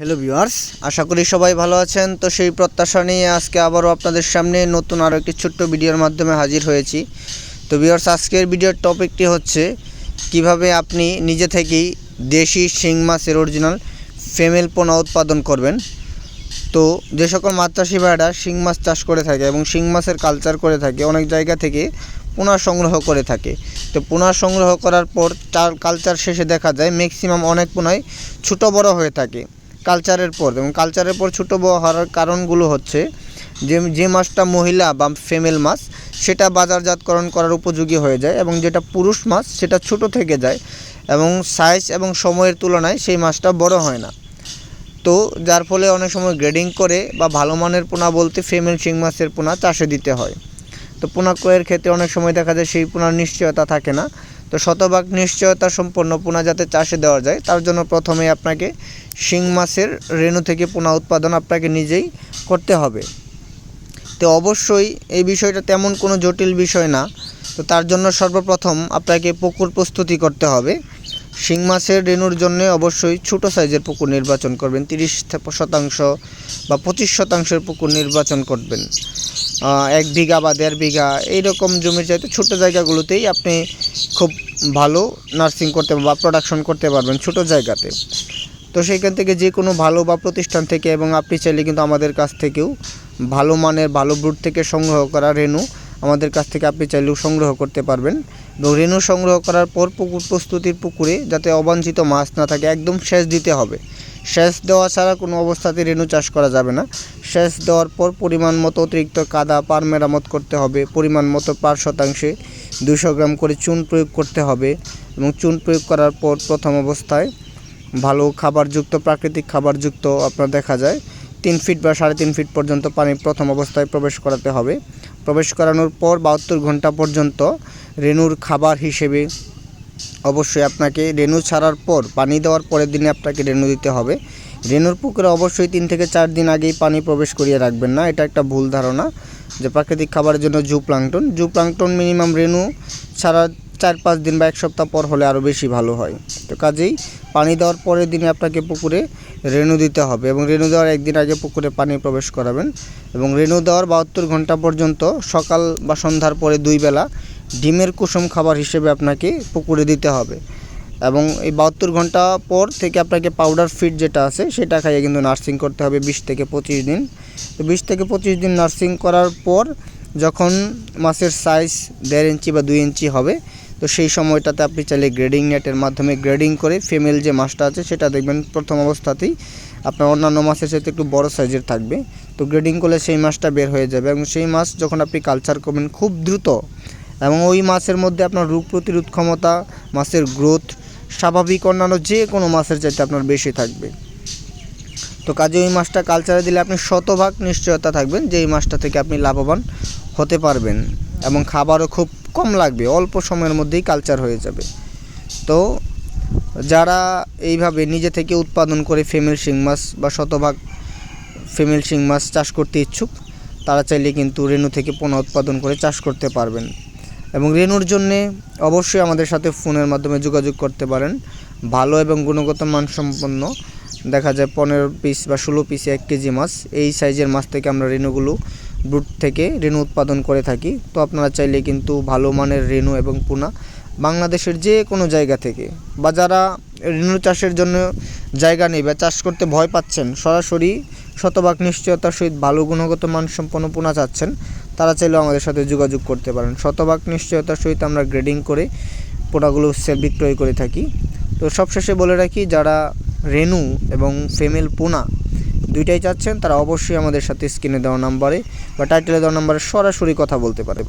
Hello viewers আশা করি সবাই ভালো আছেন। তো সেই প্রত্যাশা নিয়ে আজকে আবারও আপনাদের সামনে নতুন আরও একটি ছোট্ট ভিডিওর মাধ্যমে হাজির হয়েছি। তো ভিউয়ার্স আজকের ভিডিওর টপিকটি হচ্ছে কীভাবে আপনি নিজে থেকেই দেশি শিং মাছের অরিজিনাল ফেমেল পোনা উৎপাদন করবেন। তো যে সকল চাষি ভাইরা শিং মাছ চাষ করে থাকে এবং শিং মাছের কালচার করে থাকে, অনেক জায়গা থেকে পোনা সংগ্রহ করে থাকে। তো পোনা সংগ্রহ করার পর তার কালচার শেষে দেখা যায় ম্যাক্সিমাম অনেক পোনাই ছোটো বড় হয়ে থাকে। কালচারের পর, এবং কালচারের পর ছোটো হওয়ার কারণগুলো হচ্ছে যে যে মাছটা মহিলা বা ফিমেল মাছ সেটা বাজারজাতকরণ করার উপযোগী হয়ে যায় এবং যেটা পুরুষ মাছ সেটা ছোট থেকে যায় এবং সাইজ এবং সময়ের তুলনায় সেই মাছটা বড় হয় না। তো যার ফলে অনেক সময় গ্রেডিং করে বা ভালো মানের পোনা বলতে ফিমেল শিং মাছের পোনা চাষে দিতে হয়। তো পোনা ক্রয়ের ক্ষেত্রে অনেক সময় দেখা যায় সেই পোনার নিশ্চয়তা থাকে না। তো শতভাগ নিশ্চয়তা সম্পন্ন পোনা যাতে চাষে দেওয়া যায়, তার জন্য প্রথমে আপনাকে শিং মাছের রেণু থেকে পোনা উৎপাদন আপনাকে নিজেই করতে হবে। তো অবশ্যই এই বিষয়টা তেমন কোনো জটিল বিষয় না, তো তার জন্য সর্বপ্রথম আপনাকে পুকুর প্রস্তুতি করতে হবে। শিং মাছের রেণুর জন্য অবশ্যই ছোট সাইজের পুকুর নির্বাচন করবেন, তিরিশ শতাংশ বা পঁচিশ শতাংশের পুকুর নির্বাচন করবেন। এক বিঘা বা দেড় বিঘা, এইরকম জমির চাইতে ছোটো জায়গাগুলোতেই আপনি খুব ভালো নার্সিং করতে বা প্রোডাকশন করতে পারবেন ছোট জায়গাতে। তো সেইখান থেকে যে কোনো ভালো বা প্রতিষ্ঠান থেকে এবং আপনি চাইলে কিন্তু আমাদের কাছ থেকেও ভালো মানের, ভালো ব্রুড থেকে সংগ্রহ করা রেণু আমাদের কাছ থেকে আপনি চাইলেও সংগ্রহ করতে পারবেন। এবং রেণু সংগ্রহ করার পর পুকুর প্রস্তুতির পুকুরে যাতে অবাঞ্ছিত মাছ না থাকে, একদম সেচ দিতে হবে। সেচ দেওয়া ছাড়া কোনো অবস্থাতে রেণু চাষ করা যাবে না। সেচ দেওয়ার পর পরিমাণ মতো অতিরিক্ত কাদা, পার মেরামত করতে হবে। পরিমাণ মতো পার শতাংশে দুশো গ্রাম করে চুন প্রয়োগ করতে হবে। এবং চুন প্রয়োগ করার পর প্রথম অবস্থায় ভালো খাবারযুক্ত, প্রাকৃতিক খাবারযুক্ত আপনার দেখা যায়। তিন ফিট বা সাড়ে তিন ফিট পর্যন্ত পানি প্রথম অবস্থায় প্রবেশ করাতে হবে। প্রবেশ করানোর পর বাহাত্তর ঘণ্টা পর্যন্ত রেণুর খাবার হিসেবে অবশ্যই আপনাকে রেণু ছাড়ার পর পানি দেওয়ার পরের দিনে আপনাকে রেণু দিতে হবে। রেণুর পুকুরে অবশ্যই তিন থেকে চার দিন আগেই পানি প্রবেশ করিয়ে রাখবেন না। এটা একটা ভুল ধারণা। যে প্রাকৃতিক খাবারের জন্য zooplankton. Zooplankton minimum রেণু ছাড়া চার পাঁচ দিন বা এক সপ্তাহ পর হলে আরও বেশি ভালো হয়। তো কাজেই পানি দেওয়ার পরের দিনে আপনাকে পুকুরে রেণু দিতে হবে এবং রেণু দেওয়ার একদিন আগে পুকুরে পানি প্রবেশ করাবেন এবং রেণু দেওয়ার বাহাত্তর ঘণ্টা পর্যন্ত সকাল বা সন্ধ্যার পরে দুই বেলা ডিমের কুসুম খাবার হিসেবে আপনাকে পুকুরে দিতে হবে। এবং এই বাহাত্তর ঘণ্টা পর থেকে আপনাকে পাউডার ফিড যেটা আছে সেটা খাইয়ে কিন্তু নার্সিং করতে হবে বিশ থেকে পঁচিশ দিন। তো বিশ থেকে পঁচিশ দিন নার্সিং করার পর যখন মাছের সাইজ দেড় ইঞ্চি বা দুই ইঞ্চি হবে তো সেই সময়টাতে আপনি চাইলে গ্রেডিং নেটের মাধ্যমে গ্রেডিং করে ফিমেল যে মাছটা আছে সেটা দেখবেন প্রথম অবস্থাতেই আপনার অন্যান্য মাছের সাথে একটু বড় সাইজের থাকবে। তো গ্রেডিং করলে সেই মাছটা বের হয়ে যাবে এবং সেই মাছ যখন আপনি কালচার করবেন খুব দ্রুত এবং ওই মাছের মধ্যে আপনার রোগ প্রতিরোধ ক্ষমতা, মাছের গ্রোথ স্বাভাবিক অন্যান্য যে কোনো মাছের চাইতে আপনার বেশি থাকবে। তো কাজে ওই মাছটা কালচারে দিলে আপনি শতভাগ নিশ্চয়তা থাকবেন যে এই মাছটা থেকে আপনি লাভবান হতে পারবেন এবং খাবারও খুব কম লাগবে, অল্প সময়ের মধ্যেই কালচার হয়ে যাবে। তো যারা এইভাবে নিজে থেকে উৎপাদন করে ফিমেল শিং মাছ বা শতভাগ ফিমেল শিং মাছ চাষ করতে ইচ্ছুক, তারা চাইলে কিন্তু রেণু থেকে পোনা উৎপাদন করে চাষ করতে পারবেন। এবং রেণুর জন্যে অবশ্যই আমাদের সাথে ফোনের মাধ্যমে যোগাযোগ করতে পারেন। ভালো এবং গুণগত মানসম্পন্ন, দেখা যায় পনেরো পিস বা ষোলো পিসে এক কেজি মাছ, এই সাইজের মাছ থেকে আমরা রেণুগুলো ব্রুট থেকে রেণু উৎপাদন করে থাকি। তো আপনারা চাইলে কিন্তু ভালো মানের রেণু এবং পোনা বাংলাদেশের যে কোনো জায়গা থেকে বা যারা রেণু চাষের জন্য জায়গা নেই বা চাষ করতে ভয় পাচ্ছেন, সরাসরি শতভাগ নিশ্চয়তার সহিত ভালো গুণগত মানসম্পন্ন পোনা চাচ্ছেন, তারা চাইলেও আমাদের সাথে যোগাযোগ করতে পারেন। শতভাগ নিশ্চয়তার সহিত আমরা গ্রেডিং করে পোনাগুলো সেল বিক্রয় করে থাকি। তো সবশেষে বলে রাখি, যারা রেনু এবং ফিমেল পোনা দুইটাই চাচ্ছেন, তারা অবশ্যই আমাদের সাথে স্ক্রিনে দেওয়া নাম্বারে বা টাইটেলে দেওয়া নাম্বারে সরাসরি কথা বলতে পারে।